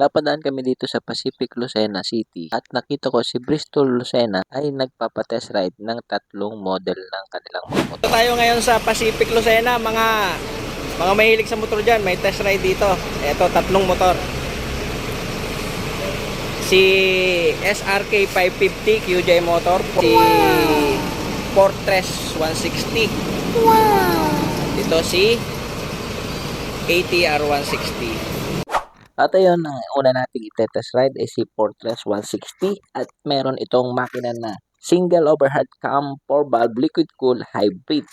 Napadaan kami dito sa Pacific Lucena City at nakita ko si Bristol Lucena ay nagpapatest ride ng tatlong model ng kanilang mga motor. Ito tayo ngayon sa Pacific Lucena, mga mga mahilig sa motor dyan, may test ride dito. Ito, tatlong motor. Si SRK 550 QJ motor, si Fortress 160. Ito si ATR 160. At ayun, ang una nating itetest ride ay si Fortress 160 at meron itong makina na single overhead cam 4 valve liquid cool hybrid.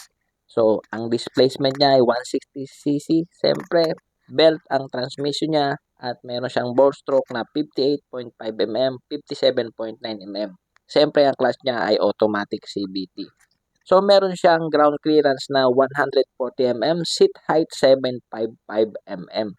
So, ang displacement niya ay 160cc. Siyempre, belt ang transmission niya at meron siyang bore stroke na 58.5 mm, 57.9 mm. Siyempre, ang clutch niya ay automatic CVT. So, meron siyang ground clearance na 140 mm, seat height 755 mm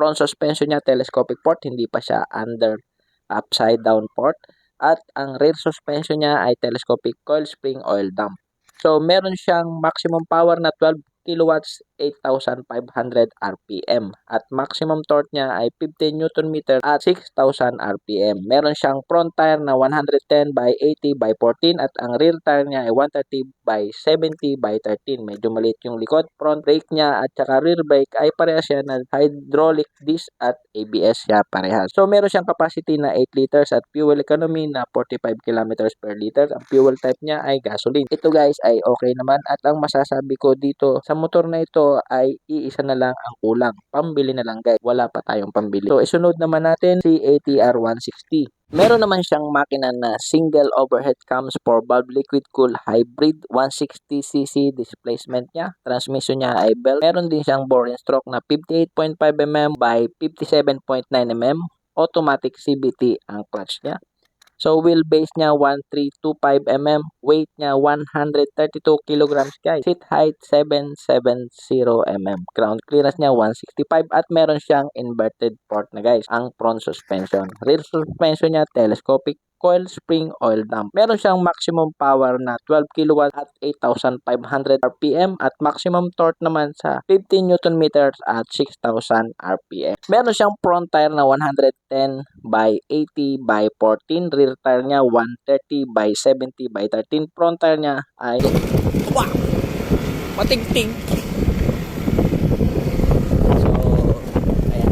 front suspension niya telescopic port, hindi pa siya under upside down port. At ang rear suspension niya ay telescopic coil spring oil dump. So meron siyang maximum power na 12 kilowatts 8,500 RPM at maximum torque niya ay 15 Newton meter at 6,000 RPM. Meron siyang front tire na 110 by 80 by 14 at ang rear tire niya ay 130 by 70 by 13. Medyo maliit yung likod. Front brake niya at saka rear brake ay parehas siya na hydraulic disc at ABS siya parehas. So meron siyang capacity na 8 liters at fuel economy na 45 kilometers per liter. Ang fuel type niya ay gasoline. Ito guys ay okay naman at ang masasabi ko dito sa motor na ito ay iisa na lang ang kulang. Pambili na lang guys. Wala pa tayong pambili. So isunod naman natin si ATR 160. Meron naman siyang makina na single overhead cams for valve liquid cool hybrid 160cc displacement niya. Transmission niya ay belt. Meron din siyang bore and stroke na 58.5 mm by 57.9 mm. Automatic CVT ang clutch niya. So wheelbase niya 1325 mm, weight niya 132 kilograms guys. Seat height 770 mm. Ground clearance niya 165 at meron siyang inverted port na guys. Ang front suspension. Rear suspension niya telescopic coil spring oil dump. Meron siyang maximum power na 12 kW at 8,500 RPM at maximum torque naman sa 15 Newton meters at 6,000 RPM. Meron siyang front tire na 110 by 80 by 14. Rear tire niya 130 by 70 by 13. Front tire niya ay Wow! Matigting. So, ayan.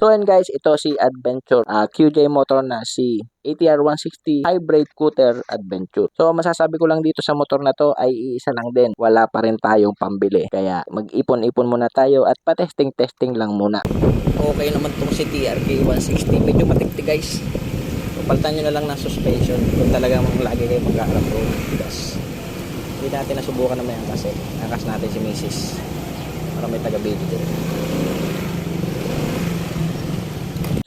So and guys, ito si Adventure uh, QJ motor na si ATR 160 Hybrid Scooter Adventure. So masasabi ko lang dito sa motor na to ay iisa lang din. Wala pa rin tayong pambili. Kaya mag-ipon-ipon muna tayo at pa-testing-testing lang muna. Okay naman tong si TRK 160. Medyo matikti guys. So, palitan nyo na lang ng suspension kung talagang lagi kayo magkaharap road. Gas. Hindi natin nasubukan naman yan kasi nakas natin si Mrs. Para may taga-video.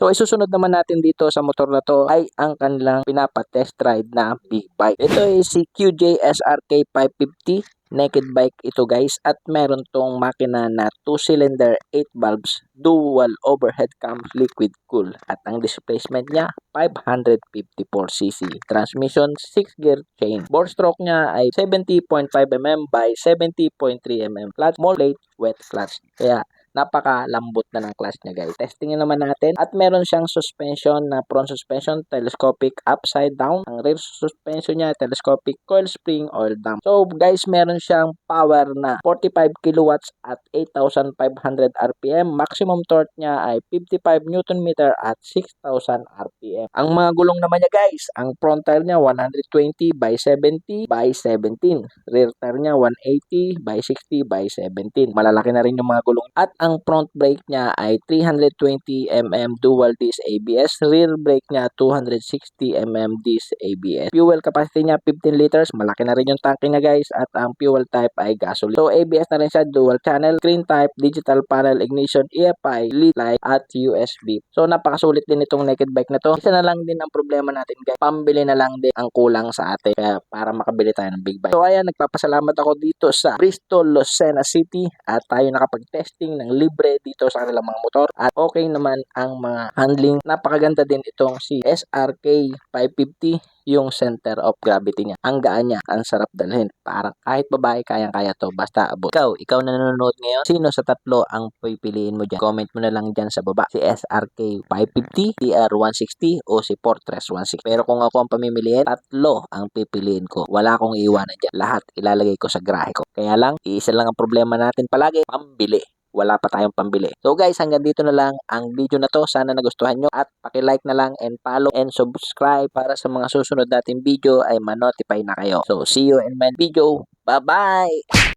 So isusunod naman natin dito sa motor na to ay ang kanilang pinapa-test ride na big bike. Ito ay si QJ SRK 550 naked bike ito guys. At meron tong makina na 2 cylinder 8 valves dual overhead cams liquid cool. At ang displacement niya 554cc transmission 6 gear chain. Bore stroke niya ay 70.5 mm by 70.3 mm clutch more late wet clutch kaya napakalambot na ng clutch niya guys. Testingin naman natin at meron siyang suspension na front suspension telescopic upside down. Ang rear suspension niya telescopic coil spring oil dump. So guys, meron siyang power na 45 kilowatts at 8,500 RPM. Maximum torque niya ay 55 Newton meter at 6,000 RPM. Ang mga gulong naman niya guys, ang front tire niya 120 by 70 by 17. Rear tire niya 180 by 60 by 17. Malalaki na rin yung mga gulong. At ang front brake niya ay 320 mm dual disc ABS. Rear brake niya 260 mm disc ABS. Fuel capacity niya 15 liters. Malaki na rin yung tanke niya guys. At ang fuel type ay gasoline. So ABS na rin siya dual channel, green type, digital panel ignition, EFI, lead light at USB. So napakasulit din itong naked bike na to. Isa na lang din ang problema natin guys. Pambili na lang din ang kulang sa atin. Kaya para makabili tayo ng big bike. So ayan, nagpapasalamat ako dito sa Bristol, Lucena City at tayo nakapag-testing ng libre dito sa kanilang mga motor at okay naman ang mga handling. Napakaganda din itong si SRK 550 yung center of gravity niya. Ang gaan niya, ang sarap dalhin. Parang kahit babae, kayang-kaya to. Basta abot. Ikaw, ikaw na nanonood ngayon, sino sa tatlo ang pipiliin mo dyan? Comment mo na lang dyan sa baba. Si SRK 550, TR160, o si Fortress 160. Pero kung ako ang pamimiliin, tatlo ang pipiliin ko. Wala akong iiwanan dyan. Lahat ilalagay ko sa grahe ko. Kaya lang, iisa lang ang problema natin palagi, pambili wala pa tayong pambili. So guys, hanggang dito na lang ang video na to. Sana nagustuhan nyo at paki-like na lang and follow and subscribe para sa mga susunod nating video ay ma-notify na kayo. So see you in my video. Bye-bye!